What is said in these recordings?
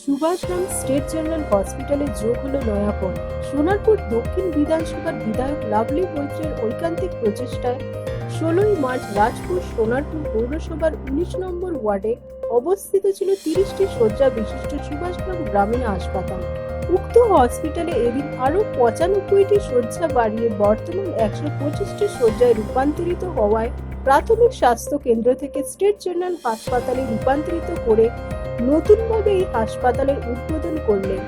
Subhashgram state general হসপিটালে যোগ হলো নয়াপন সোনারপুর দক্ষিণ বিধানসভার বিধায়ক লাভলি মৈত্রের ঐকান্তিক প্রচেষ্টায় ষোলোই মার্চ রাজপুর সোনারপুর পৌরসভার উনিশ নম্বর ওয়ার্ডে অবস্থিত ছিল তিরিশটি শয্যা বিশিষ্ট সুভাষগ্রাম গ্রামীণ হাসপাতাল। উক্ত হসপিটালে এদিন আরও পঁচানব্বইটি শয্যা বাড়িয়ে বর্তমান একশো পঁচিশটি শয্যায় রূপান্তরিত হওয়ায় প্রাথমিক স্বাস্থ্য কেন্দ্র থেকে স্টেট জেনারেল হাসপাতালে রূপান্তরিত করে নতুনভাবে এই হাসপাতালের উদ্বোধন করলেন।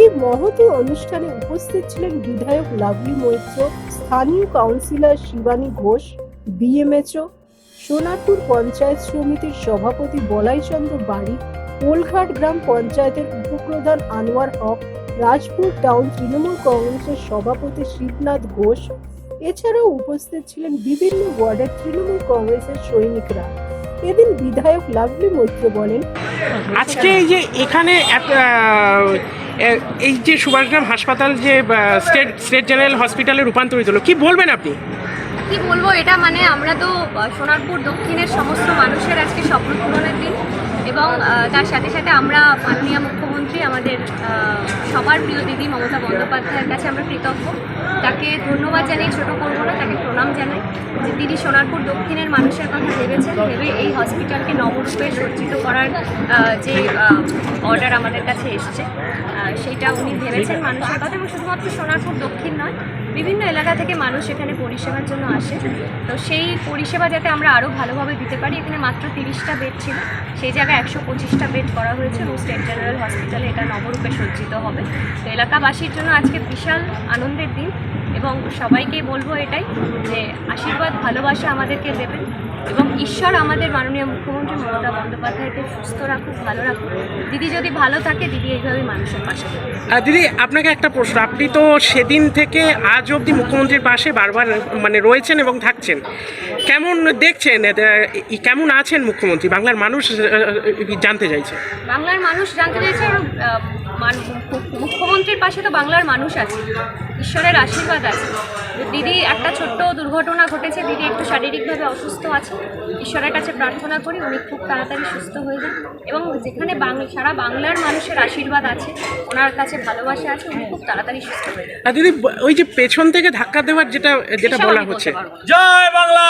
এই মহতী অনুষ্ঠানে উপস্থিত ছিলেন বিধায়ক লাভলি মৈত্র, স্থানীয় কাউন্সিলর শিবানী ঘোষ, বিএমএচও, সোনারপুর পঞ্চায়েত সমিতির সভাপতি বলাইচন্দ্র বাড়ি পোলঘাট গ্রাম পঞ্চায়েতের উপপ্রধান আনোয়ার হক, রাজপুর টাউন তৃণমূল কংগ্রেসের সভাপতি শিবনাথ ঘোষ। এছাড়াও উপস্থিত ছিলেন বিভিন্ন ওয়ার্ডের তৃণমূল কংগ্রেসের সৈনিকরা। এদিন বিধায়ক লাভলি মৈত্র বলেন আজকে এই যে এখানে এই যে সুভাষগ্রাম হাসপাতাল যে স্টেট স্টেট জেনারেল হসপিটালে রূপান্তরিত হলো কি বলবেন আপনি? কি বলব এটা মানে আমরা তো সোনারপুর দক্ষিণের সমস্ত মানুষের আজকে স্বপ্ন পূরণের দিন এবং তার সাথে সাথে আমরা মাননীয় মুখ্যমন্ত্রী আমাদের সবার প্রিয় দিদি মমতা বন্দ্যোপাধ্যায়ের কাছে আমরা কৃতজ্ঞ। তাকে ধন্যবাদ জানিয়ে ছোট করব না, তাকে প্রণাম জানাই যে তিনি সোনারপুর দক্ষিণের মানুষের কথা ভেবেছেন, ভেবে এই হসপিটালকে নবরূপে সজ্জিত করার যে অর্ডার আমাদের কাছে এসছে। সেটা উনি ভেবেছেন মানুষের কথা এবং শুধুমাত্র সোনারপুর দক্ষিণ নয় বিভিন্ন এলাকা থেকে মানুষ এখানে পরিষেবার জন্য আসে। তো সেই পরিষেবা যাতে আমরা আরও ভালোভাবে দিতে পারি, এখানে মাত্র তিরিশটা বেড ছিল। সেই জায়গায় একশো পঁচিশটা বেড করা হয়েছে এবং স্টেট জেনারেল হসপিটালে এটা নবরূপে সজ্জিত হবে। তো এলাকাবাসীর জন্য আজকে বিশাল আনন্দের দিন এবং সবাইকে বলব এটাই যে আশীর্বাদ, ভালোবাসা আমাদেরকে দেবেন। এবং ঈশ্বর আমাদের মাননীয় মুখ্যমন্ত্রী মমতা বন্দ্যোপাধ্যায়কে সুস্থ রাখুক ভালো রাখুক। দিদি যদি ভালো থাকে দিদি এইভাবে মানুষের পাশে দিদি আপনাকে একটা প্রশ্ন। আপনি তো সেদিন থেকে আজ অবধি মুখ্যমন্ত্রীর পাশে বারবার মানে রয়েছেন এবং থাকছেন। কেমন দেখছেন? কেমন আছেন মুখ্যমন্ত্রী? বাংলার মানুষ জানতে চাইছে। বাংলার মানুষ জানতে চাইছে পাশে তো বাংলার মানুষ আছে। ঈশ্বরের আশীর্বাদ আছে। দিদি একটা ছোট্ট দুর্ঘটনা ঘটেছে দিদি একটু শারীরিকভাবে অসুস্থ আছে। ঈশ্বরের কাছে প্রার্থনা করি উনি খুব তাড়াতাড়ি সুস্থ হয়ে যান এবং যেখানে বাংলা সারা বাংলার মানুষের আশীর্বাদ আছে ওনার কাছে ভালোবাসা আছে উনি খুব তাড়াতাড়ি সুস্থ হয়ে যান। আর দিদি ওই যে পেছন থেকে ধাক্কা দেওয়ার যেটা যেটা বলা হচ্ছে। জয় বাংলা!